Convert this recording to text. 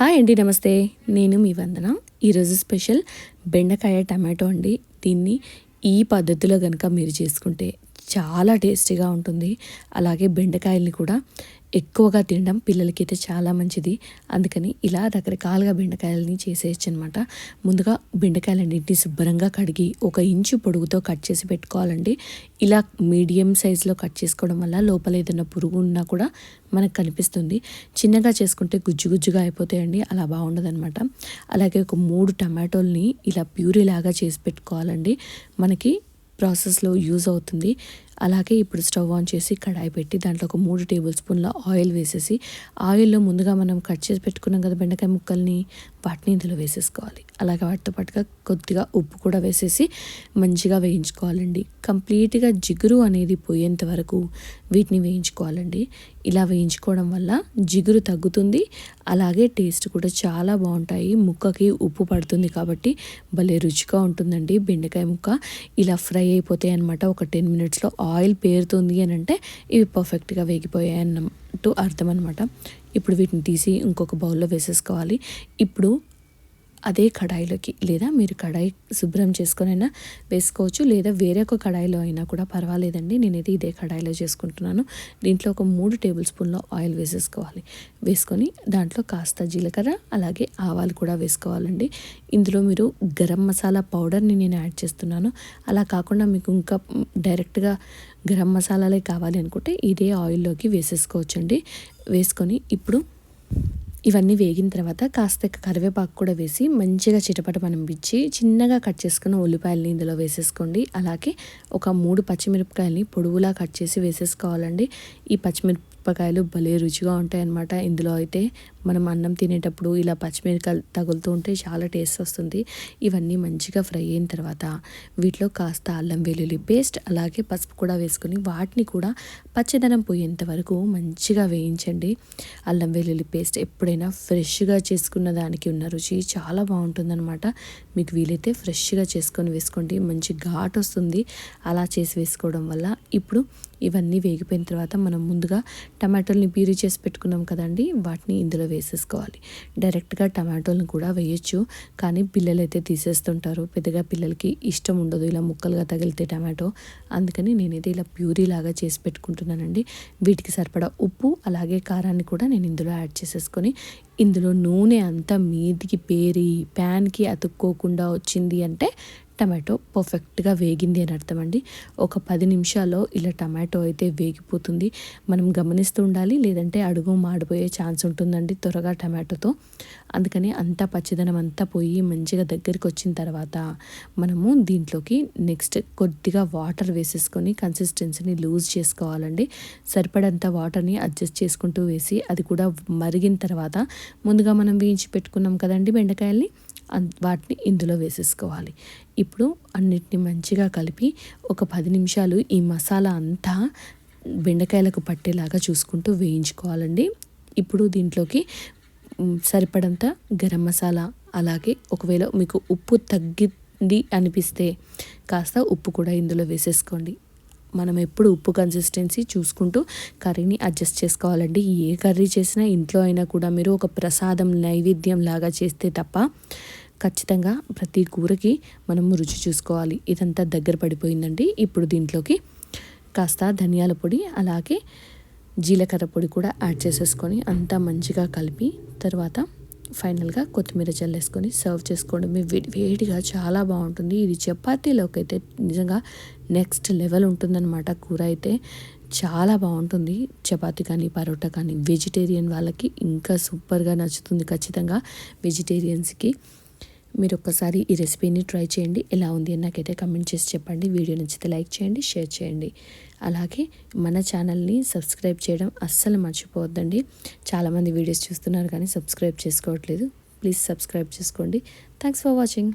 Hi అండి నమస్తే. నేను మీ వందన. ఈరోజు స్పెషల్ బెండకాయ టమాటో అండి. దీన్ని ఈ పద్ధతిలో కనుక మీరు చేసుకుంటే చాలా టేస్టీగా ఉంటుంది. అలాగే బెండకాయల్ని కూడా ఎక్కువగా తినడం పిల్లలకి అయితే చాలా మంచిది. అందుకని ఇలా రకరకాలుగా బెండకాయలని చేసేయచ్చు అనమాట ముందుగా బెండకాయలన్నింటినీ శుభ్రంగా కడిగి ఒక ఇంచు పొడుగుతో కట్ చేసి పెట్టుకోవాలండి. ఇలా మీడియం సైజులో కట్ చేసుకోవడం వల్ల లోపల ఏదైనా పురుగు ఉన్నా కూడా మనకు కనిపిస్తుంది. చిన్నగా చేసుకుంటే గుజ్జు గుజ్జుగా అయిపోతాయండి. అలా బాగుండదు అనమాట అలాగే ఒక మూడు టమాటోల్ని ఇలా ప్యూరీ లాగా చేసి పెట్టుకోవాలండి. మనకి ప్రాసెస్లో యూజ్ అవుతుంది. అలాగే ఇప్పుడు స్టవ్ ఆన్ చేసి కడాయి పెట్టి దాంట్లో ఒక మూడు టేబుల్ స్పూన్ల ఆయిల్ వేసేసి ఆయిల్లో ముందుగా మనం కట్ చేసి పెట్టుకున్నాం కదా బెండకాయ ముక్కల్ని వాటిని ఇందులో వేసేసుకోవాలి. అలాగే వాటితో పాటుగా కొద్దిగా ఉప్పు కూడా వేసేసి మంచిగా వేయించుకోవాలండి. కంప్లీట్గా జిగురు అనేది పోయేంత వరకు వీటిని వేయించుకోవాలండి. ఇలా వేయించుకోవడం వల్ల జిగురు తగ్గుతుంది. అలాగే టేస్ట్ కూడా చాలా బాగుంటాయి. ముక్కకి ఉప్పు పడుతుంది కాబట్టి భలే రుచిగా ఉంటుందండి బెండకాయ ముక్క. ఇలా ఫ్రై అయిపోతాయి అనమాట ఒక టెన్ మినిట్స్లో ఆయిల్ పేరుతుంది అని అంటే ఇవి పర్ఫెక్ట్గా వేగిపోయాయి అన్నట్టు అర్థం అనమాట ఇప్పుడు వీటిని తీసి ఇంకొక బౌల్లో వేసేసుకోవాలి. ఇప్పుడు అదే కడాయిలోకి లేదా మీరు కడాయి శుభ్రం చేసుకొనైనా వేసుకోవచ్చు లేదా వేరే ఒక కడాయిలో అయినా కూడా పర్వాలేదండి. నేనైతే ఇదే కడాయిలో చేసుకుంటున్నాను. దీంట్లో ఒక మూడు టేబుల్ స్పూన్లో ఆయిల్ వేసేసుకోవాలి. వేసుకొని దాంట్లో కాస్త జీలకర్ర అలాగే ఆవాలు కూడా వేసుకోవాలండి. ఇందులో మీరు గరం మసాలా పౌడర్ని నేను యాడ్ చేస్తున్నాను. అలా కాకుండా మీకు ఇంకా డైరెక్ట్గా గరం మసాలాలే కావాలి అనుకుంటే ఇదే ఆయిల్లోకి వేసేసుకోవచ్చండి. వేసుకొని ఇప్పుడు ఇవన్నీ వేగిన తర్వాత కాస్త కరివేపాకు కూడా వేసి మంచిగా చిటపట పిచ్చి చిన్నగా కట్ చేసుకున్న ఉల్లిపాయలని ఇందులో వేసేసుకోండి. అలాగే ఒక మూడు పచ్చిమిరపకాయలని పొడవులా కట్ చేసి వేసేసుకోవాలండి. ఈ మిరపకాయలు భలే రుచిగా ఉంటాయన్నమాట. ఇందులో అయితే మనం అన్నం తినేటప్పుడు ఇలా పచ్చిమిరపకాయలు తగులుతూ ఉంటే చాలా టేస్ట్ వస్తుంది. ఇవన్నీ మంచిగా ఫ్రై అయిన తర్వాత వీటిలో కాస్త అల్లం వెల్లుల్లి పేస్ట్ అలాగే పసుపు కూడా వేసుకొని వాటిని కూడా పచ్చదనం పోయేంత వరకు మంచిగా వేయించండి. అల్లం వెల్లుల్లి పేస్ట్ ఎప్పుడైనా ఫ్రెష్గా చేసుకున్న దానికి ఉన్న రుచి చాలా బాగుంటుందన్నమాట. మీకు వీలైతే ఫ్రెష్గా చేసుకొని వేసుకోండి. మంచి ఘాట్ వస్తుంది. అలా చేసి వేసుకోవడం వల్ల ఇప్పుడు ఇవన్నీ వేగిపోయిన తర్వాత మనం ముందుగా టమాటోల్ని ప్యూరీ చేసి పెట్టుకున్నాం కదండి వాటిని ఇందులో వేసేసుకోవాలి. డైరెక్ట్గా టమాటోలను కూడా వేయచ్చు కానీ పిల్లలు అయితే తీసేస్తుంటారు. పెద్దగా పిల్లలకి ఇష్టం ఉండదు ఇలా ముక్కలుగా తగిలితే టమాటో. అందుకని నేనైతే ఇలా ప్యూరీ లాగా చేసి పెట్టుకుంటున్నానండి. వీటికి సరిపడా ఉప్పు అలాగే కారాన్ని కూడా నేను ఇందులో యాడ్ చేసేసుకొని ఇందులో నూనె అంతా మీదికి పేరి ప్యాన్కి అతుక్కోకుండా వచ్చింది అంటే టమాటో పర్ఫెక్ట్గా వేగింది అని అర్థం అండి ఒక పది నిమిషాల్లో ఇలా టమాటో అయితే వేగిపోతుంది. మనం గమనిస్తూ ఉండాలి లేదంటే అడుగు మాడిపోయే ఛాన్స్ ఉంటుందండి త్వరగా టమాటోతో. అందుకని అంతా పచ్చిదనం అంతా పోయి మంచిగా దగ్గరికి వచ్చిన తర్వాత మనము దీంట్లోకి నెక్స్ట్ కొద్దిగా వాటర్ వేసేసుకొని కన్సిస్టెన్సీని లూజ్ చేసుకోవాలండి. సరిపడంత వాటర్ని అడ్జస్ట్ చేసుకుంటూ వేసి అది కూడా మరిగిన తర్వాత ముందుగా మనం వేయించి పెట్టుకున్నాం కదండి బెండకాయల్ని? వాటిని ఇందులో వేసేసుకోవాలి. ఇప్పుడు అన్నిటిని మంచిగా కలిపి ఒక పది నిమిషాలు ఈ మసాలా అంతా బెండకాయలకు పట్టేలాగా చూసుకుంటూ వేయించుకోవాలండి. ఇప్పుడు దీంట్లోకి సరిపడంత గరం మసాలా అలాగే ఒకవేళ మీకు ఉప్పు తగ్గింది అనిపిస్తే కాస్త ఉప్పు కూడా ఇందులో వేసేసుకోండి. మనం ఎప్పుడు ఉప్పు కన్సిస్టెన్సీ చూసుకుంటూ కర్రీని అడ్జస్ట్ చేసుకోవాలండి. ఏ కర్రీ చేసినా ఇంట్లో అయినా కూడా మీరు ఒక ప్రసాదం నైవేద్యం లాగా చేస్తే తప్ప ఖచ్చితంగా ప్రతి కూరకి మనం రుచి చూసుకోవాలి. ఇదంతా దగ్గర పడిపోయిందండి. ఇప్పుడు దీంట్లోకి కాస్త ధనియాల పొడి అలాగే జీలకర్ర పొడి కూడా యాడ్ చేసేసుకొని అంతా మంచిగా కలిపి తర్వాత ఫైనల్గా కొత్తిమీర చల్లేసుకొని సర్వ్ చేసుకోవడం వేడి వేడిగా చాలా బాగుంటుంది. ఇది చపాతీలోకి అయితే నిజంగా నెక్స్ట్ లెవెల్ ఉంటుందన్నమాట కూర అయితే. చాలా బాగుంటుంది. చపాతి కానీ పరోటా కానీ వెజిటేరియన్ వాళ్ళకి ఇంకా సూపర్గా నచ్చుతుంది ఖచ్చితంగా వెజిటేరియన్స్కి. మీరు ఒక్కసారి ఈ రెసిపీని ట్రై చేయండి. ఎలా ఉంది అని నాకైతే కమెంట్ చేసి చెప్పండి. వీడియో నచ్చితే లైక్ చేయండి షేర్ చేయండి. అలాగే మన ఛానల్ని సబ్స్క్రైబ్ చేయడం అస్సలు మర్చిపోవద్దండి. చాలామంది వీడియోస్ చూస్తున్నారు కానీ సబ్స్క్రైబ్ చేసుకోవట్లేదు. ప్లీజ్ సబ్స్క్రైబ్ చేసుకోండి. Thanks for watching.